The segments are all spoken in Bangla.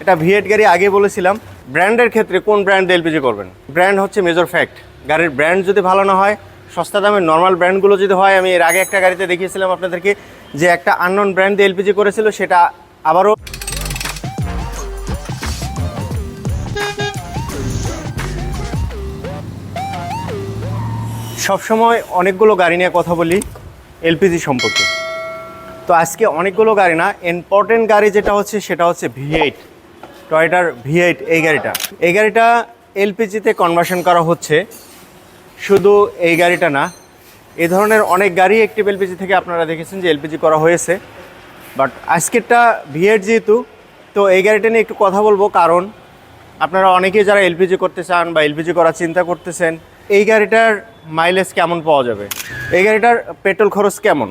এটা ভিএট গাড়ি আগে বলেছিলাম। ব্র্যান্ডের ক্ষেত্রে কোন ব্র্যান্ড এলপিজি করবেন? ব্র্যান্ড হচ্ছে মেজর ফ্যাক্ট গাড়ির ব্র্যান্ড যদি ভালো না হয়, সস্তা দামের নর্মাল ব্র্যান্ডগুলো যদি হয়, আমি এর আগে একটা গাড়িতে দেখিয়েছিলাম আপনাদেরকে যে একটা আননন ব্র্যান্ড দিয়ে এলপিজি করেছিল, সেটা আবারও সবসময় অনেকগুলো গাড়ি নিয়ে কথা বলি এলপিজি সম্পর্কে। তো আজকে অনেকগুলো গাড়ি না ইম্পর্টেন্ট গাড়ি যেটা হচ্ছে, সেটা হচ্ছে ভি এইট টয়টার ভি এইট, এই গাড়িটা। এই গাড়িটা এলপিজিতে কনভার্সন করা হচ্ছে। শুধু এই গাড়িটা না, এ ধরনের অনেক গাড়ি একটি এলপিজি থেকে আপনারা দেখেছেন যে এলপিজি করা হয়েছে। বাট আজকেরটা ভি এইট যেহেতু, তো এই গাড়িটা নিয়ে একটু কথা বলব, কারণ আপনারা অনেকেই যারা এলপিজি করতে চান বা এলপিজি করার চিন্তা করতেছেন, এই গাড়িটার মাইলেজ কেমন পাওয়া যাবে? এই গাড়িটার পেট্রোল খরচ কেমন?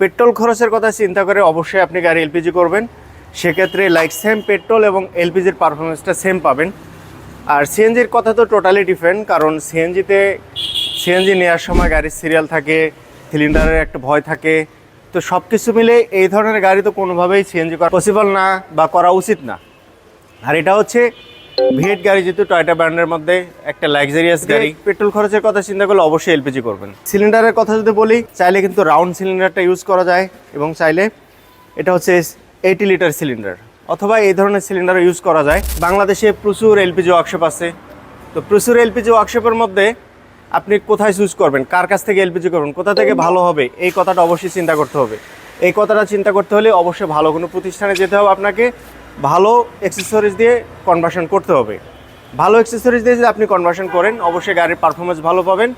পেট্রোল খরচের কথা চিন্তা করে অবশ্যই আপনি গাড়ি এলপিজি করবেন। সেক্ষেত্রে লাইক সেম পেট্রোল এবং এলপিজির পারফরমেন্সটা সেম পাবেন। আর সিএনজির কথা তো টোটালি ডিফারেন্ট কারণ সিএনজিতে সিএনজি নেওয়ার সময় গাড়ির সিরিয়াল থাকে সিলিন্ডারের একটা ভয় থাকে। তো সব কিছু মিলে এই ধরনের গাড়ি তো কোনোভাবেই সিএনজি করা পসিবল না বা করা উচিত না। আর এটা হচ্ছে ভিএট গাড়ি যেহেতু টয়টা ব্র্যান্ডের মধ্যে একটা লাক্সারিয়াস গাড়ি। পেট্রোল খরচের কথা চিন্তা করলে অবশ্যই এলপিজি করবেন। সিলিন্ডারের কথা যদি বলি চাইলে কিন্তু রাউন্ড সিলিন্ডারটা ইউজ করা যায় এবং চাইলে এটা হচ্ছে এইটি লিটার সিলিন্ডার অথবা এই ধরনের সিলিন্ডার ইউজ করা যায়। বাংলাদেশে প্রচুর এলপিজি ওয়ার্কশপ আছে। তো প্রচুর এলপিজি ওয়ার্কশপের মধ্যে আপনি কোথায় চুজ করবেন? কার কাছ থেকে এলপিজি করবেন? কোথা থেকে ভালো হবে? এই কথাটা অবশ্যই চিন্তা করতে হবে। এই কথাটা চিন্তা করতে হলে অবশ্যই ভালো কোনো প্রতিষ্ঠানে যেতে হবে আপনাকে। ভালো অ্যাক্সেসরিজ দিয়ে কনভার্সন করতে হবে। ভালো অ্যাক্সেসরিজ দিয়ে যদি আপনি কনভার্সন করেন, অবশ্যই গাড়ির পারফরমেন্স ভালো পাবেন।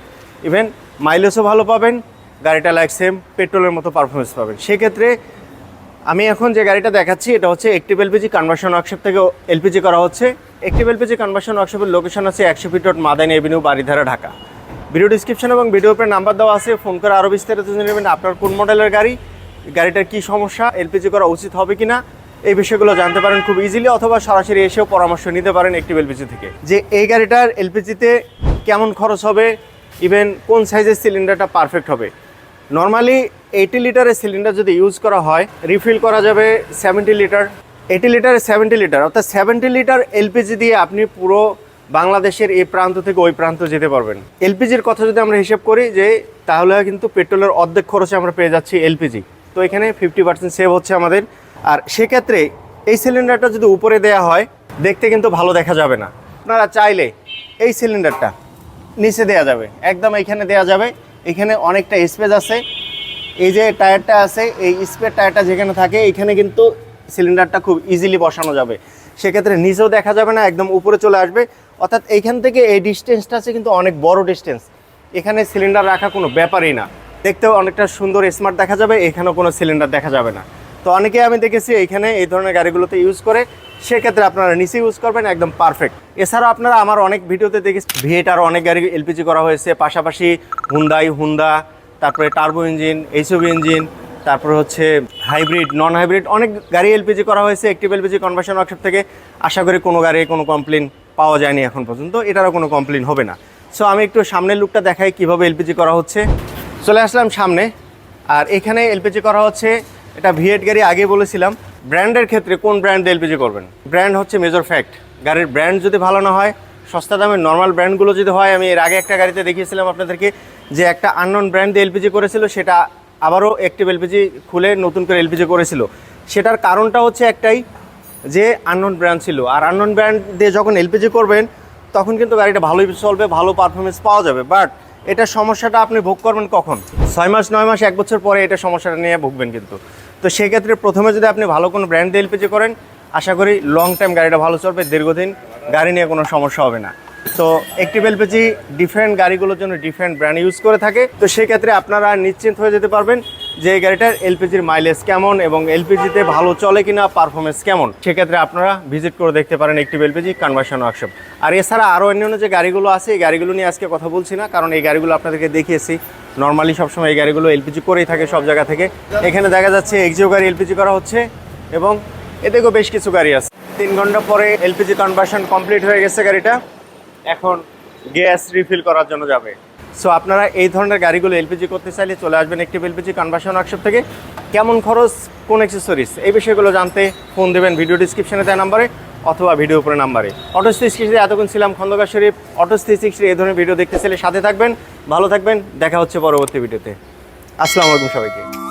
ইভেন মাইলেজও ভালো পাবেন। গাড়িটা লাইক সেম পেট্রোলের মতো পারফরমেন্স পাবেন। সেক্ষেত্রে আমি এখন যে গাড়িটা দেখাচ্ছি, এটা হচ্ছে একটিভ এলপিজি কনভার্সন ওয়ার্কশপ থেকে এলপিজি করা হচ্ছে। একটিভ এলপিজি কনভার্সন ওয়ার্কশপের লোকেশন আছে একশো feet road, Madani avenue Baridhara Dhaka. Video description এবং ভিডিও উপরে নাম্বার দেওয়া আছে ফোন করে আরও বিস্তারিত জেনে নেবেন আপনার কোন মডেলের গাড়ি, গাড়িটার কি সমস্যা এলপিজি করা উচিত হবে কিনা, এই বিষয়গুলো জানতে পারেন খুব ইজিলি অথবা সরাসরি এসেও পরামর্শ নিতে পারেন একটিভ এলপিজি থেকে। যে এই গাড়িটার এলপিজিতে কেমন খরচ হবে ইভেন কোন সাইজের সিলিন্ডারটা পারফেক্ট হবে নর্মালি এইটি লিটারের সিলিন্ডার যদি ইউজ করা হয় রিফিল করা যাবে সেভেন্টি লিটার এইটি লিটারে সেভেন্টি লিটার অর্থাৎ সেভেন্টি লিটার এলপিজি দিয়ে আপনি পুরো বাংলাদেশের এই প্রান্ত থেকে ওই প্রান্ত যেতে পারবেন। এলপিজির কথা যদি আমরা হিসেব করি যে, তাহলে কিন্তু পেট্রোলের অর্ধেক খরচে আমরা পেয়ে যাচ্ছি এলপিজি তো এখানে ফিফটি পার্সেন্ট সেভ হচ্ছে আমাদের। আর সেক্ষেত্রে এই সিলিন্ডারটা যদি উপরে দেয়া হয়, দেখতে কিন্তু ভালো দেখা যাবে না। আপনারা চাইলে এই সিলিন্ডারটা নিচে দেয়া যাবে। একদম এখানে দেয়া যাবে। এখানে অনেকটা স্পেস আছে। এই যে টায়ারটা আছে, এই স্পেস টায়ারটা যেখানে থাকে, এখানে কিন্তু সিলিন্ডারটা খুব ইজিলি বসানো যাবে। সেক্ষেত্রে নিচেও দেখা যাবে না, একদম উপরে চলে আসবে। অর্থাৎ এইখান থেকে এই ডিস্টেন্সটা আছে কিন্তু অনেক বড় ডিস্টেন্স এখানে সিলিন্ডার রাখা কোনো ব্যাপারই না। দেখতেও অনেকটা সুন্দর স্মার্ট দেখা যাবে, এখানেও কোনো সিলিন্ডার দেখা যাবে না। তো অনেকে আমি দেখেছি এইখানে এই ধরনের গাড়িগুলোতে ইউজ করে সেক্ষেত্রে আপনারা নিচে ইউজ করবেন, একদম পারফেক্ট এছাড়াও আপনারা আমার অনেক ভিডিওতে দেখেছি ভিএট আর অনেক গাড়ি এলপিজি করা হয়েছে, পাশাপাশি হুন্দাই হুন্ডা তারপরে টার্বো ইঞ্জিন এইচওবি ইঞ্জিন তারপরে হচ্ছে হাইব্রিড নন হাইব্রিড অনেক গাড়ি এলপিজি করা হয়েছে একটিভ এলপিজি কনভার্সন ওয়ার্কশপ থেকে। আশা করি কোনো গাড়ি কোনো কমপ্লেন পাওয়া যায়নি এখন পর্যন্ত, এটারও কোনো কমপ্লেন হবে না। সো আমি একটু সামনের লুকটা দেখাই, কীভাবে এলপিজি করা হচ্ছে। চলে আসলাম সামনে, আর এখানে এলপিজি করা হচ্ছে, এটা ভিএট গাড়ি আগে বলেছিলাম ব্র্যান্ডের ক্ষেত্রে কোন ব্র্যান্ড এলপিজি করবেন? ব্র্যান্ড হচ্ছে মেজর ফ্যাক্ট গাড়ির ব্র্যান্ড যদি ভালো না হয়, সস্তা দামের নর্মাল ব্র্যান্ডগুলো যদি হয়, আমি এর আগে একটা গাড়িতে দেখিয়েছিলাম আপনাদেরকে যে একটা আননন ব্র্যান্ড দিয়ে এলপিজি করেছিল, সেটা আবারও একটিভ এলপিজি খুলে নতুন করে এলপিজি করেছিল। সেটার কারণটা হচ্ছে একটাই, যে আননন ব্র্যান্ড ছিল। আর আননন ব্র্যান্ড দিয়ে যখন এলপিজি করবেন, তখন কিন্তু গাড়িটা ভালোই চলবে, ভালো পারফরমেন্স পাওয়া যাবে। বাট এটা সমস্যাটা আপনি ভোগ করবেন কখন? ছয় মাস, নয় মাস, এক বছর পরে এটা সমস্যাটা নিয়ে ভুগবেন কিন্তু। তো সেক্ষেত্রে প্রথমে যদি আপনি ভালো কোনো ব্র্যান্ড এলপিজি করেন, আশা করি লং টাইম গাড়িটা ভালো চলবে, দীর্ঘদিন গাড়ি নিয়ে কোনো সমস্যা হবে না। তো একটিভ এলপিজি ডিফারেন্ট গাড়িগুলোর জন্য ডিফারেন্ট ব্র্যান্ড ইউজ করে থাকে। তো সেক্ষেত্রে আপনারা নিশ্চিন্ত হয়ে যেতে পারবেন যে এই গাড়িটার এলপিজির মাইলেজ কেমন এবং এলপিজিতে ভালো চলে কিনা পারফরমেন্স কেমন। সেক্ষেত্রে আপনারা ভিজিট করে দেখতে পারেন একটিভ এলপিজি কনভার্সন ওয়ার্কশপ আর এছাড়া আরও অন্যান্য যে গাড়িগুলো আছে, এই গাড়িগুলো নিয়ে আজকে কথা বলছি না, কারণ এই গাড়িগুলো আপনাদেরকে দেখিয়েছি। নর্মালি সবসময় এই গাড়িগুলো এলপিজি করেই থাকে সব জায়গা থেকে। এখানে দেখা যাচ্ছে এক্সিও গাড়ি এলপিজি করা হচ্ছে এবং এদিকেও বেশ কিছু গাড়ি আছে। তিন ঘণ্টা পরে এলপিজি কনভার্সন কমপ্লিট হয়ে গেছে গাড়িটা। এখন গ্যাস রিফিল করার জন্য যাবে। সো আপনারা এই ধরনের গাড়িগুলো এলপিজি করতে চাইলে চলে আসবেন একটি এলপিজি কনভার্সন ওয়ার্কশপ থেকে। কেমন খরচ, কোন অ্যাক্সেসরিজ এই বিষয়গুলো জানতে ফোন দেবেন। ভিডিও ডিসক্রিপশনে দেওয়া নাম্বারে অথবা ভিডিও উপরে নাম্বারে। অটো সিক্সটি এতক্ষণ ছিলাম খন্দকার শরীফ। অটো সিক্সটি এই ধরনের ভিডিও দেখতে চাইলে সাথে থাকবেন, ভালো থাকবেন, দেখা হচ্ছে পরবর্তী ভিডিওতে। আসসালামু আলাইকুম সবাইকে।